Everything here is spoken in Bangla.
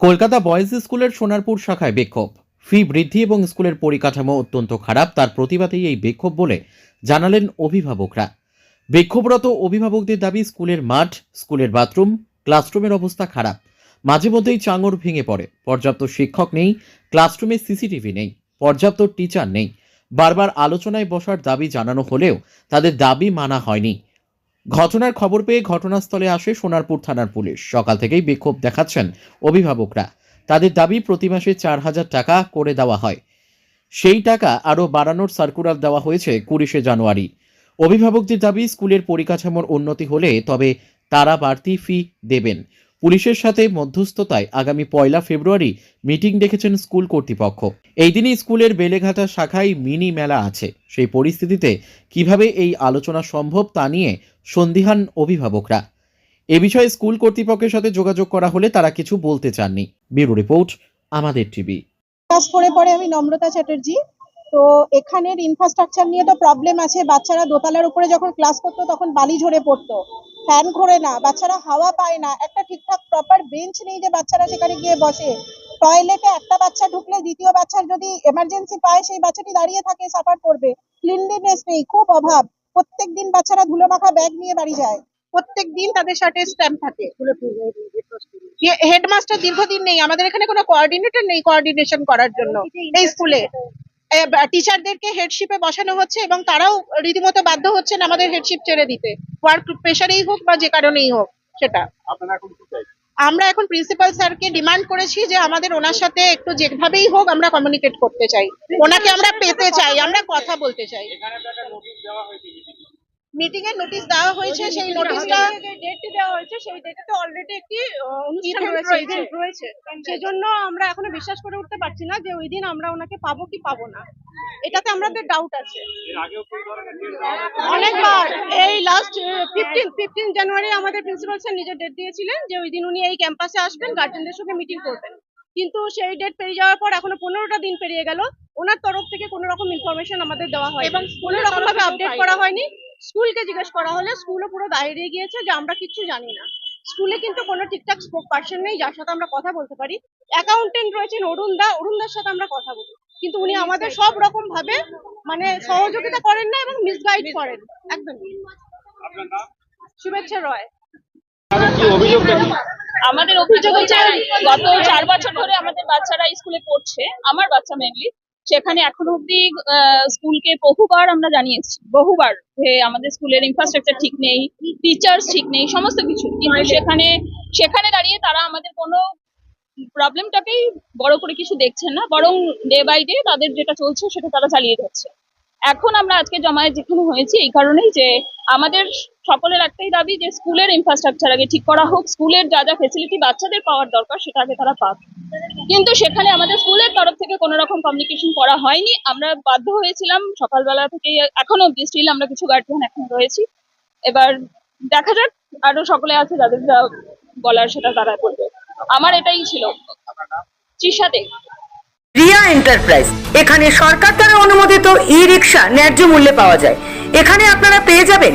কলকাতা বয়েজ স্কুলের সোনারপুর শাখায় বিক্ষোভ। ফি বৃদ্ধি এবং স্কুলের পরিকাঠামো অত্যন্ত খারাপ, তার প্রতিবাদেই এই বিক্ষোভ বলে জানালেন অভিভাবকরা। বিক্ষোভরত অভিভাবকদের দাবি, স্কুলের মাঠ, স্কুলের বাথরুম, ক্লাসরুমের অবস্থা খারাপ। মাঝে মধ্যেই চাঙর ভেঙে পড়ে। পর্যাপ্ত শিক্ষক নেই, ক্লাসরুমে সিসিটিভি নেই, পর্যাপ্ত টিচার নেই। বারবার আলোচনায় বসার দাবি জানানো হলেও তাদের দাবি মানা হয়নি। ঘটনার খবর পেয়ে ঘটনাস্থলে আসে সোনারপুর থানার পুলিশ। সকাল থেকেই বিক্ষোভ দেখাচ্ছেন অভিভাবকরা। তাদের দাবি, প্রতি মাসে চার হাজার টাকা করে দেওয়া হয়। সেই টাকা আরও বাড়ানোর সার্কুলার দেওয়া হয়েছে কুড়িশে জানুয়ারি। অভিভাবকদের দাবি, স্কুলের পরিকাঠামোর উন্নতি হলে তবে তারা বাড়তি ফি দেবেন। পুলিশের সাথে মধ্যস্থতায় আগামী পয়লা ফেব্রুয়ারি মিটিং ডেকেছেন স্কুল কর্তৃপক্ষ। এই দিনই স্কুলের বেলেঘাটা শাখায় মিনি মেলা আছে। সেই পরিস্থিতিতে কীভাবে এই আলোচনা সম্ভব তা নিয়ে সন্দিহান অভিভাবকরা। এ বিষয়ে স্কুল কর্তৃপক্ষের সাথে যোগাযোগ করা হলে তারা কিছু বলতে চাননি। ব্যুরো রিপোর্ট, আমাদের টিভি। পড়ে আমি নম্রতা চ্যাটার্জি। তো এখানের ইনফ্রাস্ট্রাকচার নিয়ে তো প্রবলেম আছে। বাচ্চারা দোতলার উপরে যখন ক্লাস করতো তখন বালি ঝরে পড়তো। ফ্যান ঘোরে না, বাচ্চারা হাওয়া পায় না। একটা ঠিকঠাক প্রপার বেঞ্চ নেই যে বাচ্চারা সেখানে গিয়ে বসে। টয়লেটে একটা বাচ্চা ঢুকলে দ্বিতীয় বাচ্চার যদি এমার্জেন্সি পায়, সেই বাচ্চাটি দাঁড়িয়ে থাকে সাফার করবে। ক্লিনলিনেস নেই, খুব অভাব। প্রত্যেক দিন বাচ্চারা ধুলো মাখা ব্যাগ নিয়ে বাড়ি যায়। প্রত্যেক দিন তাদের শার্টে স্ট্যাম্প থাকে। হেডমাস্টার দীর্ঘদিন নেই, আমাদের এখানে কোনো কোঅর্ডিনেটর নেই কোঅর্ডিনেশন করার জন্য। এই স্কুলে টিচারদেরকে হেডশিপে বসানো হচ্ছে এবং তারাও রীতিমতো বাধ্য হচ্ছেন আমাদের হেডশিপ ছেড়ে দিতে। ওয়ার্ক প্রেশারেই হোক বা যে কারণেই হোক সেটা। আমরা এখন প্রিন্সিপাল স্যারকে ডিমান্ড করেছি যে আমাদের ওনার সাথে একটু যেভাবেই হোক আমরা কমিউনিকেট করতে চাই। ওনাকে আমরা পেতে চাই আমরা কথা বলতে চাই। মিটিং এর নোটিশ দেওয়া হয়েছে সেই নোটিশটা ডেটটি দেওয়া হয়েছে সেই ডেটে অলরেডি একটি অনুষ্ঠান রয়েছে। রয়েছে। event রয়েছে। সেজন্য আমরা এখনও বিশ্বাস করে উঠতে পারছি না যে ওই দিন আমরা ওনাকে পাবো কি পাবো না। এটাতে আমাদের ডাউট আছে? অনেকবার এই লাস্ট ফিফটিন ফিফটিন জানুয়ারি আমাদের প্রিন্সিপাল স্যার নিজের ডেট দিয়েছিলেন যে ওই দিন উনি এই ক্যাম্পাসে আসবেন গার্জেনদের সঙ্গে মিটিং করবেন। কিন্তু সেই ডেট পেরিয়ে যাওয়ার পর এখনও পনেরোটা দিন পেরিয়ে গেল। ওনার তরফ থেকে কোনো রকম ইনফরমেশন আমাদের দেওয়া হয় এবং কোনো রকম ভাবে আপডেট করা হয়নি। স্কুলকে জিজ্ঞেস করা হলে স্কুলও পুরো দাঁড়িয়ে গিয়েছে যে আমরা কিচ্ছু জানি না। স্কুলে কিন্তু কোনো ঠিকঠাক স্পোক পার্সন নেই যার সাথে আমরা কথা বলতে পারি। অ্যাকাউন্টেন্ট রয়েছেন অরুণ দা অরুণ দার সাথে আমরা কথা বলি। কিন্তু উনি আমাদের সব রকম ভাবে মানে সহযোগিতা করেন না এবং মিসগাইড করেন। একদমই নাম? শুভেচ্ছা রয়। আমাদের অভিযোগ হচ্ছে গত চার বছর ধরে আমাদের বাচ্চারা স্কুলে পড়ছে আমার বাচ্চা মেনলি সেখানে এখনও অব্দি স্কুলকে বহুবার আমরা জানিয়েছি, বহুবার যে আমাদের স্কুলের ইনফ্রাস্ট্রাকচার ঠিক নেই টিচার্স ঠিক নেই, সমস্ত কিছু। কিন্তু সেখানে সেখানে দাঁড়িয়ে তারা আমাদের কোনো প্রবলেমটাকেই বড় করে কিছু দেখছেন না, বরং ডে বাই ডে তাদের যেটা চলছে সেটা তারা চালিয়ে যাচ্ছে। এখন আমরা আজকে জমায়েত যেখানে হয়েছি এই কারণেই যে আমাদের সকলের একটাই দাবি যে স্কুলের ইনফ্রাস্ট্রাকচার আগে ঠিক করা হোক, স্কুলের যা যা ফেসিলিটি বাচ্চাদের পাওয়ার দরকার সেটা আগে তারা পাক। কিন্তু সেখানে আমাদের স্কুলের তরফ থেকে কোনো রকম কমিউনিকেশন করা হয়নি। আমরা বাধ্য হয়েছিলাম সকালবেলা থেকে এখনও অব্দি স্টিল আমরা কিছু গার্জিয়ান এখন রয়েছি। এবার দেখা যাক, আরও সকলে আছে যাদের যা বলার সেটা তারা বলবে আমার এটাই ছিল। দে। রিয়া এন্টারপ্রাইজ, এখানে সরকার দ্বারা অনুমোদিত ই রিক্সা ন্যায্য মূল্যে পাওয়া যায়। এখানে আপনারা পেয়ে যাবেন